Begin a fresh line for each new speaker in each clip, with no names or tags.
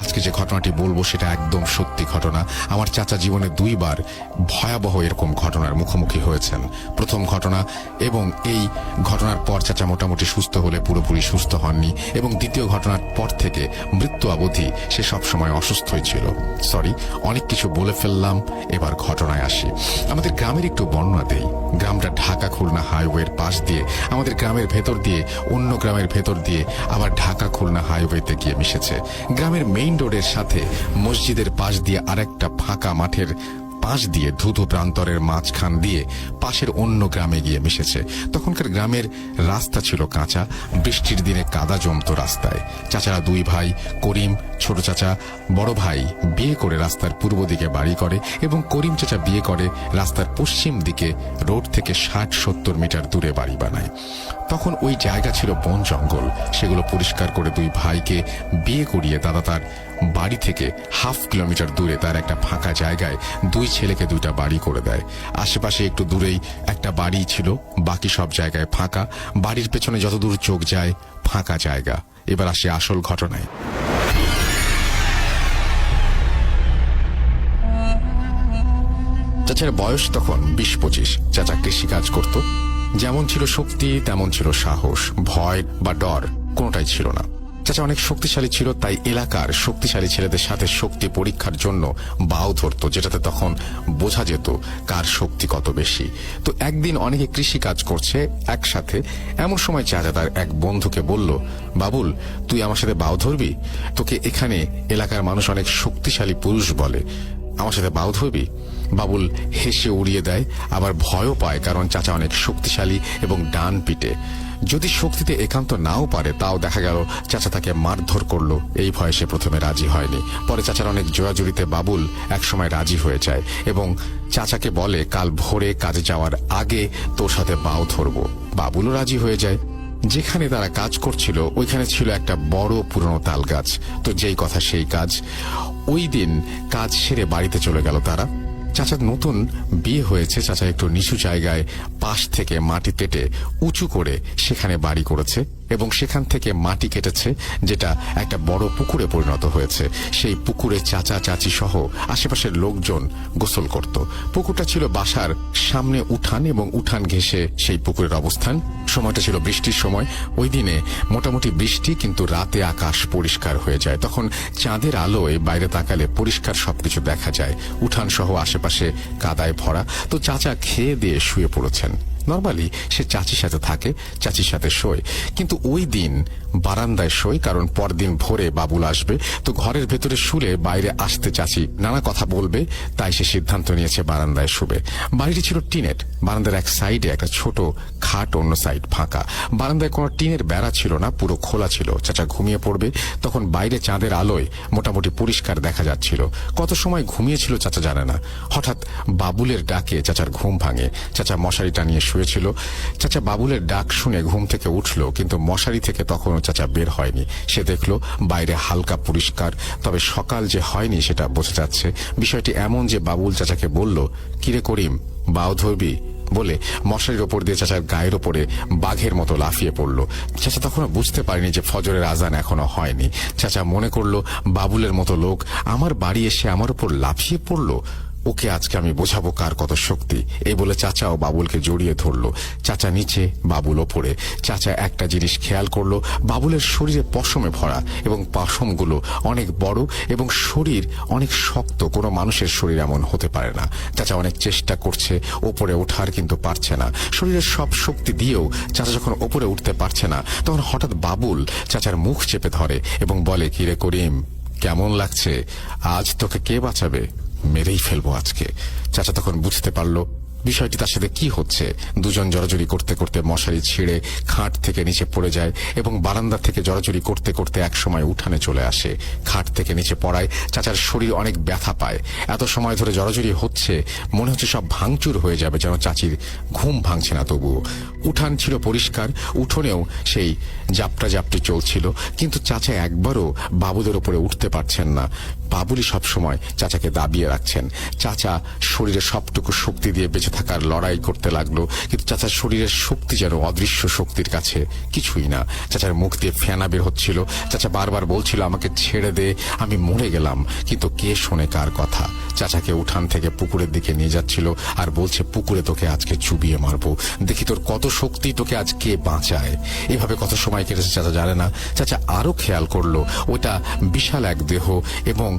আজকে যে ঘটনাটি বলব সেটা একদম সত্যি ঘটনা। আমার চাচা জীবনে দুইবার ভয়াবহ এরকম ঘটনার মুখোমুখি হয়েছেন। প্রথম ঘটনা এবং এই ঘটনার পর চাচা মোটামুটি সুস্থ হলে পুরোপুরি সুস্থ হননি এবং দ্বিতীয় ঘটনার পর থেকে মৃত্যু অবধি সে সবসময় অসুস্থই ছিল। সরি অনেক কিছু বলে ফেললাম, এবার ঘটনায় আসি। আমাদের গ্রামের একটু বর্ণনা দেই। গ্রামটা ঢাকা খুলনা হাইওয়ের পাশ দিয়ে, আমাদের গ্রামের ভেতর দিয়ে, অন্য গ্রামের ভেতর দিয়ে আবার ঢাকা খুলনা হাইওয়েতে গিয়ে মিশেছে। গ্রামের মেইন রোডের সাথে মসজিদের পাশ দিয়ে আরেকটা ফাঁকা মাঠের পাশ দিয়ে ধুধু প্রান্তরের মাঝখান দিয়ে পাশের অন্য গ্রামে গিয়ে মিশেছে। তখনকার গ্রামের রাস্তা ছিল কাঁচা, বৃষ্টির দিনে কাদা জমত রাস্তায়। চাচারা দুই ভাই, করিম ছোট চাচা, বড় ভাই বিয়ে করে রাস্তার পূর্ব দিকে বাড়ি করে এবং করিম চাচা বিয়ে করে রাস্তার পশ্চিম দিকে রোড থেকে ষাট সত্তর মিটার দূরে বাড়ি বানায়। তখন ওই জায়গা ছিল বন জঙ্গল। সেগুলো পরিষ্কার করে দুই ভাইকে বিয়ে করিয়ে দাদা তার বাড়ি থেকে হাফ কিলোমিটার দূরে তার একটা ফাঁকা জায়গায় দুই ছেলেকে দুইটা বাড়ি করে দেয়। আশেপাশে একটু দূরেই একটা বাড়ি ছিল, বাকি সব জায়গায় ফাঁকা। বাড়ির পেছনে যতদূর চোখ যায়, ফাঁকা জায়গা। এবার আসে আসল ঘটনায়। চাচার বয়স তখন বিশ পঁচিশ। চাচা কৃষিকাজ করত। যেমন ছিল শক্তি, তেমন ছিল সাহস, ভয় বা ডর, কোনোটাই ছিল না। চাচা অনেক শক্তিশালী ছিল, তাই এলাকার শক্তিশালী ছেলেদের সাথে শক্তি পরীক্ষার জন্য বাও ধরতো, যেটাতে তখন বোঝা যেত কার শক্তি কত বেশি। তো একদিন অনেকে কৃষি কাজ করছে একসাথে। এমন সময় চাচা তার এক বন্ধুকে বলল, বাবুল, তুই আমার সাথে বাও ধরবি? তোকে এখানে এলাকার মানুষ অনেক শক্তিশালী পুরুষ বলে। আমার সাথে বাউ ধরবি? বাবুল হেসে উড়িয়ে দেয়, আবার ভয়ও পায়, কারণ চাচা অনেক শক্তিশালী এবং ডান পিটে যদি শক্তিতে একান্ত নাও পারে, তাও দেখা গেল চাচা তাকে মারধর করল। এই ভয়ে সে প্রথমে রাজি হয়নি। পরে চাচার অনেক জোয়াজুরিতে বাবুল একসময় রাজি হয়ে যায় এবং চাচাকে বলে, কাল ভোরে কাজে যাওয়ার আগে তোর সাথে বাউ ধরবো। বাবুলও রাজি হয়ে যায়। যেখানে তারা কাজ করছিল, ওইখানে ছিল একটা বড় পুরনো তাল গাছ তো যেই কথা সেই কাজ। ওই দিন কাজ সেরে বাড়িতে চলে গেল তারা। চাচার নতুন বিয়ে হয়েছে, চাচা একটু নিচু জায়গায়, পাশ থেকে মাটি তেটে উঁচু করে সেখানে বাড়ি করেছে। এবং সেখান থেকে মাটি কেটেছে, যেটা একটা বড় পুকুরে পরিণত হয়েছে। সেই পুকুরে চাচা, চাচি সহ আশেপাশের লোকজন গোসল করত। পুকুরটা ছিল বাসার সামনে উঠান এবং উঠান ঘেঁষে সেই পুকুরের অবস্থান। সময়টা ছিল বৃষ্টির সময়। ওই দিনে মোটামুটি বৃষ্টি, কিন্তু রাতে আকাশ পরিষ্কার হয়ে যায়। তখন চাঁদের আলোয় বাইরে তাকালে পরিষ্কার সবকিছু দেখা যায়। উঠান সহ আশেপাশে কাদায় ভরা। তো চাচা খেয়ে দিয়ে শুয়ে পড়েছেন। নর্মালি সে চাচির সাথে থাকে, চাচির সাথে শোয়। কিন্তু ওই দিন বারান্দায় শোয়, কারণ পরদিন ভোরে বাবুল আসবে। তো ঘরের ভেতরে শুলে বাইরে আসতে চাচি নানা কথা বলবে, তাই সে সিদ্ধান্ত নিয়েছে বারান্দায় শুবে। বাড়িটি ছিল টিনের। বারান্দার এক সাইডে একটা ছোট খাট, অন্য সাইড ফাঁকা। বারান্দায় কোনো টিনের বেড়া ছিল না, পুরো খোলা ছিল। চাচা ঘুমিয়ে পড়বে, তখন বাইরে চাঁদের আলোয় মোটামুটি পরিষ্কার দেখা যাচ্ছিল। কত সময় ঘুমিয়েছিল চাচা জানে না। হঠাৎ বাবুলের ডাকে চাচার ঘুম ভাঙে। চাচা মশারিটা নিয়ে শুয়েছিল। চাচা বাবুলের ডাক শুনে ঘুম থেকে উঠল, কিন্তু মশারি থেকে তখনও চাচা বের হয়নি। সে দেখল বাইরে হালকা পরিষ্কার, তবে সকাল যে হয়নি সেটা বোঝা যাচ্ছে। বিষয়টি এমন যে বাবুল চাচাকে বলল, কিরে করিম, বাও ধরবি? বলে মশারির ওপর দিয়ে চাচার গায়ের ওপরে বাঘের মতো লাফিয়ে পড়ল। চাচা তখনও বুঝতে পারেনি যে ফজরের আজান এখনও হয়নি। চাচা মনে করল, বাবুলের মতো লোক, আমার বাড়ি এসে আমার উপর লাফিয়ে পড়ল? ওকে আজকে আমি বোঝাবো কার কত শক্তি। এই বলে চাচা ও বাবুলকে জড়িয়ে ধরলো। চাচা নিচে, বাবুল ওপরে। চাচা একটা জিনিস খেয়াল করল, বাবুলের শরীরে পশমে ভরা এবং পশমগুলো অনেক বড় এবং শরীর অনেক শক্ত। কোনো মানুষের শরীর এমন হতে পারে না। চাচা অনেক চেষ্টা করছে, ওপরে ওঠার কিন্তু পারছে না। শরীরের সব শক্তি দিয়েও চাচা যখন ওপরে উঠতে পারছে না, তখন হঠাৎ বাবুল চাচার মুখ চেপে ধরে এবং বলে, কিরে করিম, কেমন লাগছে? আজ তোকে কে বাঁচাবে? মেরেই ফেলব আজকে। চাচা তখন বুঝতে পারল বিষয়টি তার সাথে কি হচ্ছে। দুজন জড়াজড়ি করতে করতে মশারি ছিঁড়ে খাট থেকে নিচে পড়ে যায় এবং বারান্দা থেকে জড়াজড়ি করতে করতে একসময় উঠানে চলে আসে। খাট থেকে নিচে পড়ায় চাচার শরীর অনেক ব্যথা পায়। এত সময় ধরে জড়াজড়ি হচ্ছে, মনে হচ্ছে সব ভাঙচুর হয়ে যাবে যেন চাচির ঘুম ভাঙছে না তবুও। উঠান ছিল পরিষ্কার, উঠোনেও সেই জাপটা জাপটি চলছিল, কিন্তু চাচা একবারও বাবুদের ওপরে উঠতে পারছেন না। বাবুলি সবসময় চাচাকে দাবিয়ে রাখছেন। চাচা শরীরে সবটুকু শক্তি দিয়ে বেঁচে থাকার লড়াই করতে লাগল, কিন্তু চাচার শরীরের শক্তি যেন অদৃশ্য শক্তির কাছে কিছুই না। চাচার মুখ দিয়ে ফেনা বের হচ্ছিল। চাচা বারবার বলছিল, আমাকে ছেড়ে দে, আমি মরে গেলাম। কিন্তু কে শোনে কার কথা? চাচাকে উঠান থেকে পুকুরের দিকে নিয়ে যাচ্ছিল আর বলছে, পুকুরে তোকে আজকে চুবিয়ে মারবো। দেখি তোর কত শক্তি, তোকে আজ কে বাঁচায়? এভাবে কত সময় কেটেছে, চাচা জানে না। চাচা আরও খেয়াল করল, ওটা বিশাল এক দেহ এবং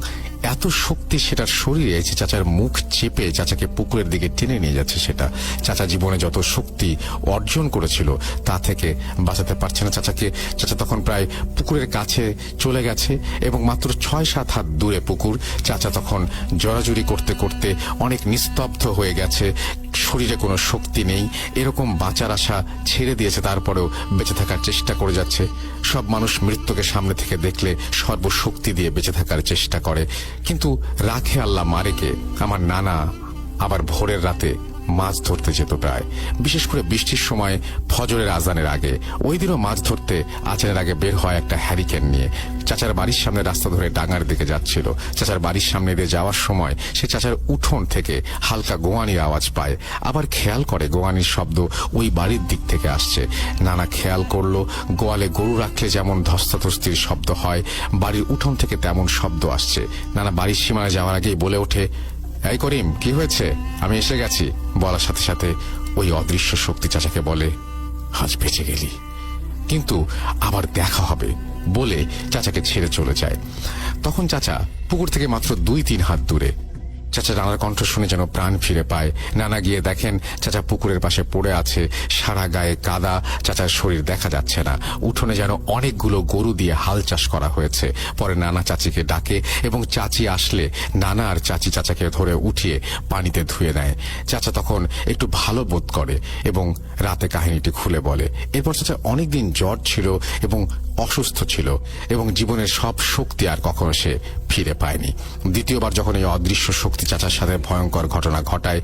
এত শক্তি সেটার শরীরে যে চাচার মুখ চেপে চাচাকে পুকুরের দিকে টেনে নিয়ে যাচ্ছে সেটা। চাচা জীবনে যত শক্তি অর্জন করেছিল, তা থেকে বাঁচাতে পারছে না চাচাকে। চাচা তখন প্রায় পুকুরের কাছে চলে গেছে এবং মাত্র ছয় সাত হাত দূরে পুকুর। চাচা তখন জড়াজড়ি করতে করতে অনেক নিস্তব্ধ হয়ে গেছে। শরীরে কোনো শক্তি নেই। এরকম বাঁচার আশা ছেড়ে দিয়েছে, তারপরেও বেঁচে থাকার চেষ্টা করে যাচ্ছে। সব মানুষ মৃত্যুকে সামনে থেকে দেখলে সর্বশক্তি দিয়ে বেঁচে থাকার চেষ্টা করে। কিন্তু রাখে আল্লাহ মারেকে। আমার নানা আবার ভোরের রাতে মাছ ধরতে যেত প্রায়। বিশেষ করে বৃষ্টির সময় ফজরের আজানের আগে। ওই দিনও মাছ ধরতে আচারের আগে বের হয় একটা হ্যারিকেন নিয়ে। চাচার বাড়ির সামনে রাস্তা ধরে ডাঙার দিকে যাচ্ছিল। চাচার বাড়ির সামনে দিয়ে যাওয়ার সময় সে চাচার উঠোন থেকে হালকা গোয়ানির আওয়াজ পায়। আবার খেয়াল করে গোয়ানির শব্দ ওই বাড়ির দিক থেকে আসছে। নানা খেয়াল করল, গোয়ালে গরু রাখলে যেমন ধস্তাধস্তির শব্দ হয়, বাড়ির উঠোন থেকে তেমন শব্দ আসছে। নানা বাড়ির সীমানায় যাওয়ার আগেই বলে ওঠে এই করিম, কি হয়েছে? আমি এসে গেছি। বলার সাথে সাথে ওই অদৃশ্য শক্তি চাচাকে বলে, আজ বেঁচে গেলি। কিন্তু আবার দেখা হবে, বলে চাচাকে ছেড়ে চলে যায়। তখন চাচা পুকুর থেকে মাত্র দুই তিন হাত দূরে চাচা নানার কণ্ঠ শুনে যেন প্রাণ ফিরে পায়। নানা গিয়ে দেখেন চাচা পুকুরের পাশে পড়ে আছে সারা গায়ে কাদা। চাচার শরীর দেখা যাচ্ছে না। উঠোনে যেন অনেকগুলো গরু দিয়ে হাল চাষ করা হয়েছে। পরে নানা চাচিকে ডাকে এবং চাচি আসলে নানা আর চাচি চাচাকে ধরে উঠিয়ে পানিতে ধুয়ে নেয়। চাচা তখন একটু ভালো বোধ করে এবং রাতে কাহিনীটি খুলে বলে। এরপর চাচা অনেকদিন জ্বর ছিল এবং অসুস্থ ছিল এবং জীবনের সব শক্তি আর কখনো সে ফিরে পায়নি। দ্বিতীয়বার যখন এই অদৃশ্য শক্তি চাচার সাথে ভয়ঙ্কর ঘটনা ঘটায়